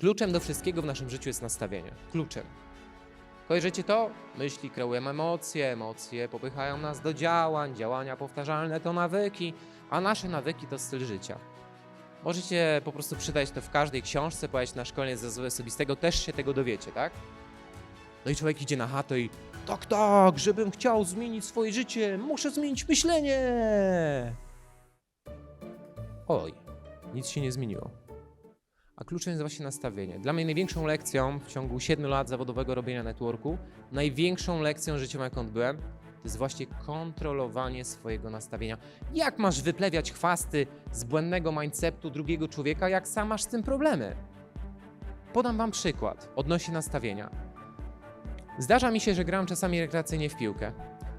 Kluczem do wszystkiego w naszym życiu jest nastawienie. Kluczem. Kojarzycie to? Myśli kreują emocje, emocje popychają nas do działań, działania powtarzalne to nawyki, a nasze nawyki to styl życia. Możecie po prostu czytać to w każdej książce, pojechać na szkolenie z rozwoju osobistego, też się tego dowiecie, tak? No i człowiek idzie na chatę i tak, tak, żebym chciał zmienić swoje życie, muszę zmienić myślenie. Oj, nic się nie zmieniło. A kluczem jest właśnie nastawienie. Dla mnie największą lekcją w ciągu 7 lat zawodowego robienia networku, największą lekcją życiową, jaką odbyłem, to jest właśnie kontrolowanie swojego nastawienia. Jak masz wyplewiać chwasty z błędnego mindsetu drugiego człowieka, jak sam masz z tym problemy? Podam wam przykład odnośnie nastawienia. Zdarza mi się, że gram czasami rekreacyjnie w piłkę.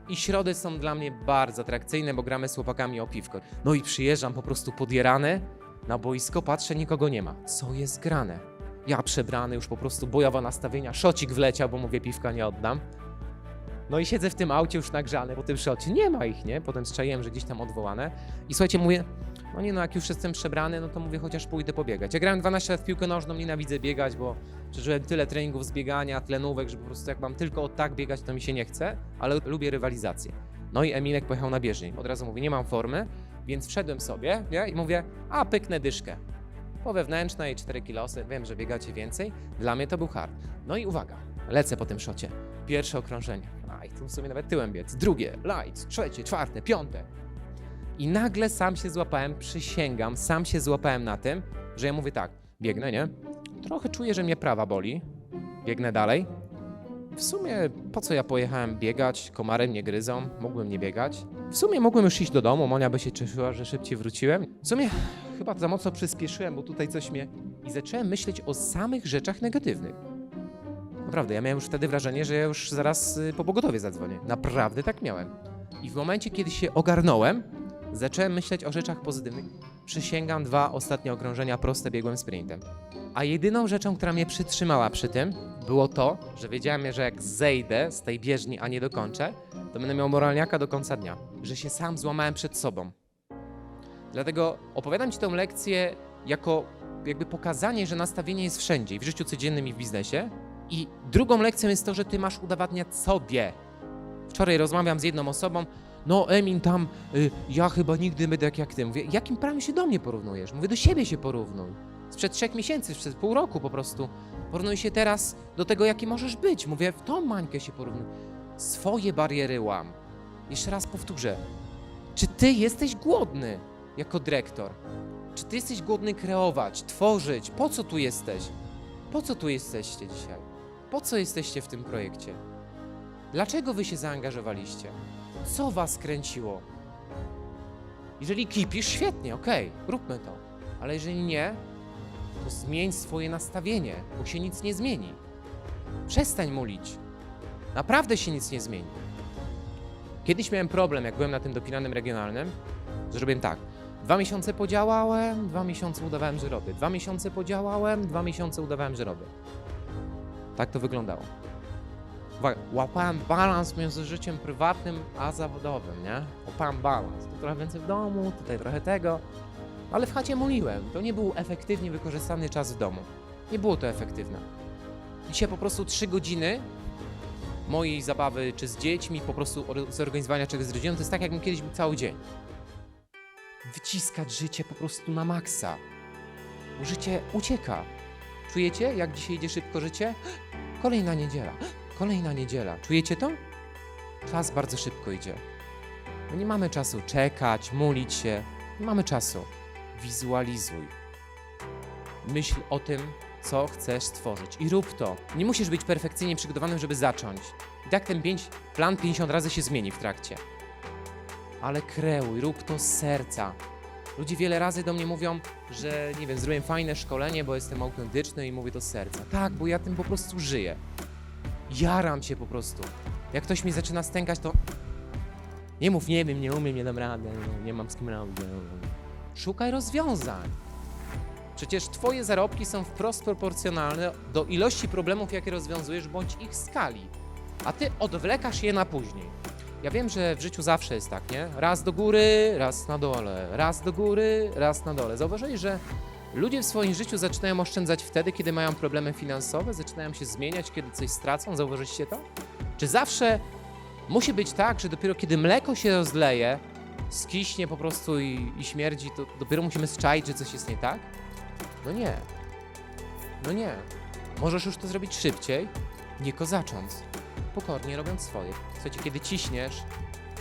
I środy są dla mnie bardzo atrakcyjne, bo gramy z chłopakami o piwko. No i przyjeżdżam po prostu podjarany na boisko, patrzę, nikogo nie ma. Co jest grane? Ja przebrany, już po prostu bojowa nastawienia, szocik wleciał, bo mówię, piwka nie oddam. No i siedzę w tym aucie już nagrzany po tym szocie. Nie ma ich, nie? Potem strzeliłem, że gdzieś tam odwołane. I słuchajcie, mówię, no nie no, jak już jestem przebrany, no to mówię, chociaż pójdę pobiegać. Ja grałem 12 lat w piłkę nożną, nienawidzę biegać, bo przeżyłem tyle treningów z biegania, że po prostu jak mam tylko od tak biegać, to mi się nie chce, ale lubię rywalizację. No i Emilek pojechał na bieżnię. Od razu mówi, nie mam formy, więc wszedłem sobie nie? i mówię, a pyknę dyszkę. Po wewnętrznej 4 kilosy, wiem, że biegacie więcej. Dla mnie to był hard. No i uwaga, lecę po tym szocie. Pierwsze okrążenie. Aj, tu w sumie nawet tyłem biec. Drugie, light, trzecie, czwarte, piąte. I nagle sam się złapałem, przysięgam, sam się złapałem na tym, że ja mówię tak, biegnę, nie? Trochę czuję, że mnie prawa boli. Biegnę dalej. W sumie po co ja pojechałem biegać? Komary mnie gryzą, mógłbym nie biegać. W sumie mogłem już iść do domu, Monia by się cieszyła, że szybciej wróciłem. W sumie chyba za mocno przyspieszyłem, bo tutaj coś mnie... I zacząłem myśleć o samych rzeczach negatywnych. Naprawdę, ja miałem już wtedy wrażenie, że ja już zaraz y, po pogotowie zadzwonię. Naprawdę tak miałem. I w momencie, kiedy się ogarnąłem, zacząłem myśleć o rzeczach pozytywnych. Przysięgam, dwa ostatnie okrążenia proste biegłem sprintem. A jedyną rzeczą, która mnie przytrzymała przy tym, było to, że wiedziałem, że jak zejdę z tej bieżni, a nie dokończę, to będę miał moralniaka do końca dnia. Że się sam złamałem przed sobą. Dlatego opowiadam Ci tę lekcję jako jakby pokazanie, że nastawienie jest wszędzie, w życiu codziennym, i w biznesie. I drugą lekcją jest to, że Ty masz udowadniać sobie. Wczoraj rozmawiam z jedną osobą, no Emin tam, y, ja chyba nigdy będę tak jak Ty. Mówię, jakim prawem się do mnie porównujesz? Mówię, do siebie się porównuj. Sprzed trzech miesięcy, sprzed pół roku po prostu. Porównuj się teraz do tego, jaki możesz być. Mówię, w tą mańkę się porównuj. Swoje bariery łam. Jeszcze raz powtórzę. Czy Ty jesteś głodny jako dyrektor? Czy Ty jesteś głodny kreować, tworzyć? Po co tu jesteś? Po co tu jesteście dzisiaj? Po co jesteście w tym projekcie? Dlaczego wy się zaangażowaliście? Co was kręciło? Jeżeli kipisz, świetnie, okej, róbmy to. Ale jeżeli nie, to zmień swoje nastawienie, bo się nic nie zmieni. Przestań mulić. Naprawdę się nic nie zmieni. Kiedyś miałem problem, jak byłem na tym dopinanym regionalnym, zrobiłem tak. Dwa miesiące podziałałem, dwa miesiące udawałem, że robię. Dwa miesiące podziałałem, dwa miesiące udawałem, że robię. Tak to wyglądało. Uwaga, łapałem balans między życiem prywatnym a zawodowym, nie? Łapałem balans. Tu trochę więcej w domu, tutaj trochę tego. Ale w chacie muliłem. To nie był efektywnie wykorzystany czas w domu. Nie było to efektywne. Dzisiaj po prostu trzy godziny mojej zabawy, czy z dziećmi, po prostu or- zorganizowania czegoś z rodziną, to jest tak, jakbym kiedyś był cały dzień. Wyciskać życie po prostu na maksa. Życie ucieka. Czujecie, jak dzisiaj idzie szybko życie? Kolejna niedziela. Kolejna niedziela. Czujecie to? Czas bardzo szybko idzie. My nie mamy czasu czekać, mulić się. Nie mamy czasu. Wizualizuj. Myśl o tym, co chcesz stworzyć i rób to. Nie musisz być perfekcyjnie przygotowanym, żeby zacząć. I tak ten pięć, plan 50 razy się zmieni w trakcie. Ale kreuj, rób to z serca. Ludzie wiele razy do mnie mówią, że nie wiem, zrobiłem fajne szkolenie, bo jestem autentyczny i mówię to z serca. Tak, bo ja tym po prostu żyję. Jaram się po prostu. Jak ktoś mi zaczyna stękać, to nie mów, nie wiem, nie umiem, nie dam rady, no, nie mam z kim robić. Szukaj rozwiązań. Przecież twoje zarobki są wprost proporcjonalne do ilości problemów, jakie rozwiązujesz, bądź ich skali. A ty odwlekasz je na później. Ja wiem, że w życiu zawsze jest tak, nie? Raz do góry, raz na dole, raz do góry, raz na dole. Zauważyłeś, że Ludzie w swoim życiu zaczynają oszczędzać wtedy, kiedy mają problemy finansowe, zaczynają się zmieniać, kiedy coś stracą. Zauważyliście to? Czy zawsze musi być tak, że dopiero kiedy mleko się rozleje, skiśnie po prostu i, i śmierdzi, to dopiero musimy zczaić, że coś jest nie tak? No nie. No nie. Możesz już to zrobić szybciej, nie kozacząc. Pokornie robiąc swoje. Słuchajcie, kiedy ciśniesz,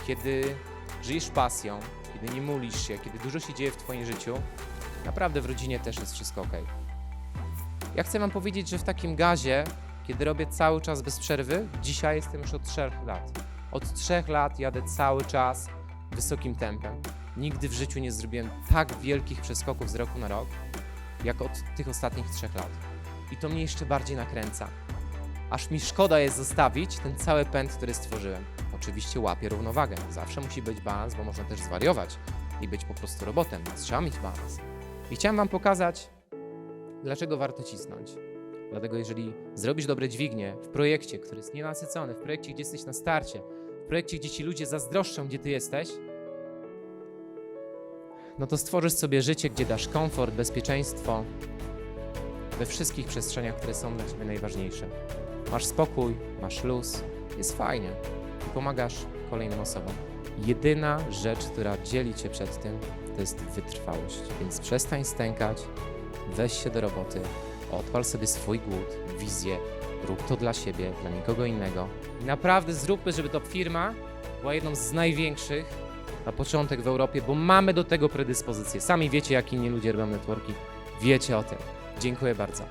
kiedy żyjesz pasją, kiedy nie mulisz się, kiedy dużo się dzieje w twoim życiu, naprawdę w rodzinie też jest wszystko ok. Ja chcę wam powiedzieć, że w takim gazie, kiedy robię cały czas bez przerwy, dzisiaj jestem już od trzech lat. Od trzech lat jadę cały czas wysokim tempem. Nigdy w życiu nie zrobiłem tak wielkich przeskoków z roku na rok, jak od tych ostatnich trzech lat. I to mnie jeszcze bardziej nakręca. Aż mi szkoda jest zostawić ten cały pęd, który stworzyłem. Oczywiście łapię równowagę. Zawsze musi być balans, bo można też zwariować i być po prostu robotem, trzeba mieć balans. I chciałem Wam pokazać, dlaczego warto cisnąć. Dlatego, jeżeli zrobisz dobre dźwignie w projekcie, który jest nienasycony, w projekcie, gdzie jesteś na starcie, projekcie, gdzie ci ludzie zazdroszczą, gdzie ty jesteś, no to stworzysz sobie życie, gdzie dasz komfort, bezpieczeństwo we wszystkich przestrzeniach, które są dla ciebie najważniejsze. Masz spokój, masz luz, jest fajnie i pomagasz kolejnym osobom. Jedyna rzecz, która dzieli cię przed tym, to jest wytrwałość. Więc przestań stękać, weź się do roboty, odpal sobie swój głód, wizję, rób to dla siebie, dla nikogo innego. I naprawdę zróbmy, żeby to firma była jedną z największych na początek w Europie, bo mamy do tego predyspozycję. Sami wiecie, jak inni ludzie robią networki. Wiecie o tym. Dziękuję bardzo.